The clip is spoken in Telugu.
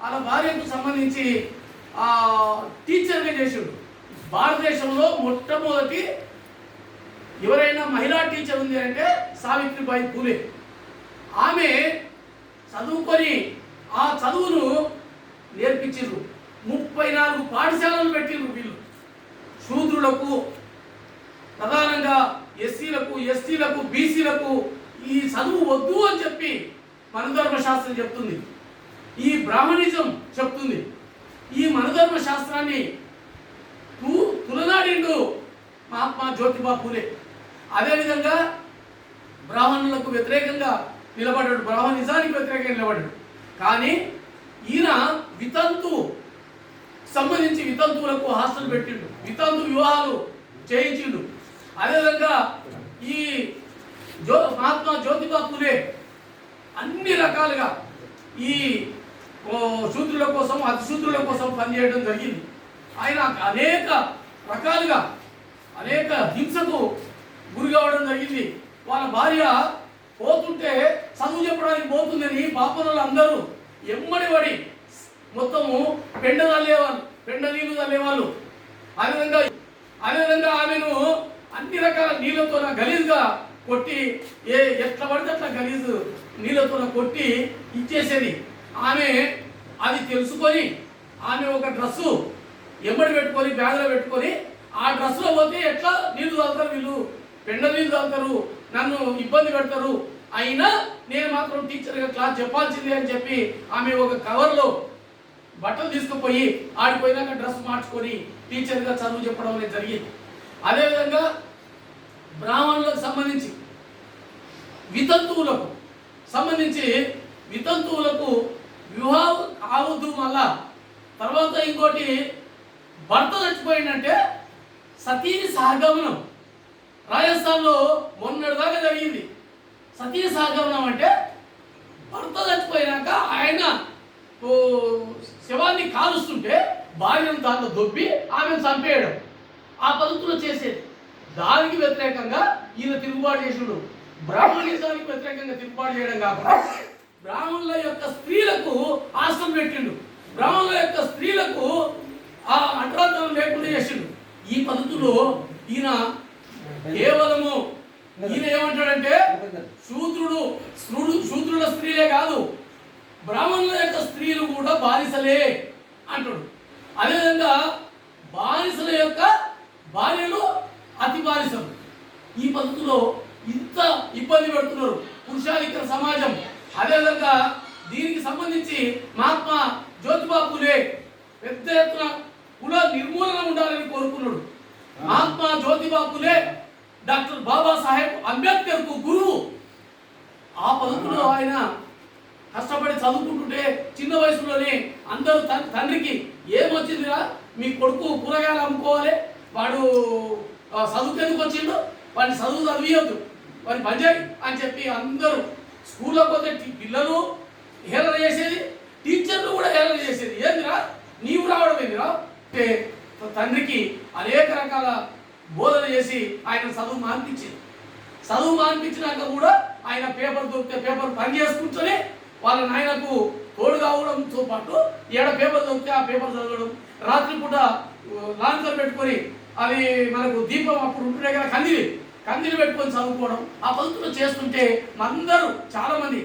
వాళ్ళ భార్యకు సంబంధించి టీచర్గా చేసాడు. భారతదేశంలో మొట్టమొదటి ఎవరైనా మహిళా టీచర్ ఉంది అంటే సావిత్రిబాయి పూలే. ఆమె చదువుకొని ఆ చదువును నేర్పించారు ముప్పై నాలుగు పాఠశాలలు పెట్టిండ్రు వీళ్ళు. శూద్రులకు ప్రధానంగా ఎస్సీలకు ఎస్టీలకు బీసీలకు ఈ చదువు వద్దు అని చెప్పి మనధర్మ శాస్త్రం చెప్తుంది. ఈ బ్రాహ్మణిజం చెప్తుంది. ఈ మనధర్మ శాస్త్రాన్ని తూ తులనాడిండు మహాత్మా జ్యోతిబా పూలే. అదేవిధంగా బ్రాహ్మణులకు వ్యతిరేకంగా నిలబడ్డాడు. బ్రాహ్మణిజానికి వ్యతిరేకంగా నిలబడ్డాడు. కానీ ఈయన వితంతు సంబంధించి వితంతువులకు హాస్టల్ పెట్టిండు. వితంతు వివాహాలు చేయించిండు. అదేవిధంగా ఈ జ్యో మహాత్మా జ్యోతిబా పూలే అన్ని రకాలుగా ఈ శూద్రుల కోసం అతిశూద్రుల కోసం పనిచేయడం జరిగింది. ఆయన అనేక రకాలుగా అనేక హింసకు గురి కావడం జరిగింది. వాళ్ళ భార్య పోతుంటే చదువు చెప్పడానికి పోతుందని పాపనలు అందరూ ఎమ్మడి పడి మొత్తము పెండ తల్లేవాళ్ళు పెండ నీళ్ళు తల్లేవాళ్ళు. అదేవిధంగా అదేవిధంగా ఆమెను అన్ని రకాల నీళ్ళతో గలీజ్గా కొట్టి ఏ ఎట్లా పడితే అట్లా గలీజ్ నీళ్ళతో కొట్టి ఇచ్చేసేది. ఆమె అది తెలుసుకొని ఆమె ఒక డ్రెస్సు ఎంబడి పెట్టుకొని బ్యాగ్లో పెట్టుకొని ఆ డ్రెస్సులో పోతే ఎట్లా నీళ్ళు తాగుతారు వీళ్ళు? పెండ నీళ్ళు తాగుతారు నన్ను ఇబ్బంది పెడతారు. అయినా నేను మాత్రం టీచర్గా క్లాస్ చెప్పాల్సిందే అని చెప్పి ఆమె ఒక కవర్లో బట్టలు తీసుకుపోయి ఆడిపోయినాక డ్రెస్ మార్చుకొని టీచర్గా చదువు చెప్పడం అనేది జరిగింది. అదేవిధంగా బ్రాహ్మణులకు సంబంధించి వితంతువులకు సంబంధించి వితంతువులకు వివాహం కావద్దు మళ్ళా. తర్వాత ఇంకోటి భర్త చచ్చిపోయిందంటే సతీని సహగమనం రాజస్థాన్లో మొన్నటిదాకా జరిగింది. సతీ సహగమనం అంటే భర్త చచ్చిపోయినాక ఆయన శవాన్ని కాలుస్తుంటే భార్యను దాంట్లో దొబ్బి ఆమెను చంపేయడం. ఆ పద్ధతిలో చేసేది. దానికి వ్యతిరేకంగా ఈయన తిరుగుబాటు చేసినాడు బ్రాహ్మణిజానికి వ్యతిరేకంగా తిరుగుబాటు చేయడం కాకుండా బ్రాహ్మణుల యొక్క స్త్రీలకు ఆశ్రమం పెట్టిండు. బ్రాహ్మణుల యొక్క స్త్రీలకు ఆ అడ్రాధనం లేకుండా చేసిండు. ఈ పద్ధతిలో ఈయన కేవలము ఈయన ఏమంటాడంటే శూద్రుడు శూద్రుడు శూద్రుల స్త్రీలే కాదు బ్రాహ్మణుల యొక్క స్త్రీలు కూడా బానిసలే అంటాడు. అదేవిధంగా బానిసల యొక్క భార్యలు అతి బానిసలు. ఈ పద్ధతిలో ఇంత ఇబ్బంది పెడుతున్నారు పురుషాధిక్య సమాజం. అదేవిధంగా దీనికి సంబంధించి మహాత్మా జ్యోతిబా పూలే పెద్ద ఎత్తున కుల నిర్మూలన ఉండాలని కోరుకున్నాడు. మహాత్మా జ్యోతిబా పూలే డాక్టర్ బాబాసాహెబ్ అంబేద్కర్కు గురువు. ఆ పద్ధతిలో ఆయన కష్టపడి చదువుకుంటుంటే చిన్న వయసులోనే అందరూ తండ్రికి ఏమొచ్చిందిరా? మీ కొడుకు కూరగాయలు అమ్ముకోవాలి వాడు ఆ, చదువుకు ఎందుకు వచ్చిండు? వాడిని చదువు చదివియొద్దు. వాడిని పంచాయి అని చెప్పి అందరూ స్కూల్లో పోతే పిల్లలు హేళన చేసేది టీచర్లు కూడా హేళన చేసేది. ఏందిరా? నీవు రావడం ఏందిరా? అంటే తండ్రికి అనేక రకాల బోధన చేసి ఆయన చదువు మాన్పించింది చదువు మాన్పించినాక కూడా ఆయన పేపర్ దొరికితే పేపర్ పని చేసుకుంటూనే వాళ్ళ నాయనకు తోడు కావడంతో పాటు ఏడ పేపర్ దొరికితే ఆ పేపర్ చదవడం రాత్రిపూట లాంచర్ పెట్టుకొని అవి మనకు దీపం అప్పుడు ఉంటుండే కదా కందివి కందిలు పెట్టుకొని చదువుకోవడం ఆ పద్ధతిలో చేస్తుంటే అందరూ చాలా మంది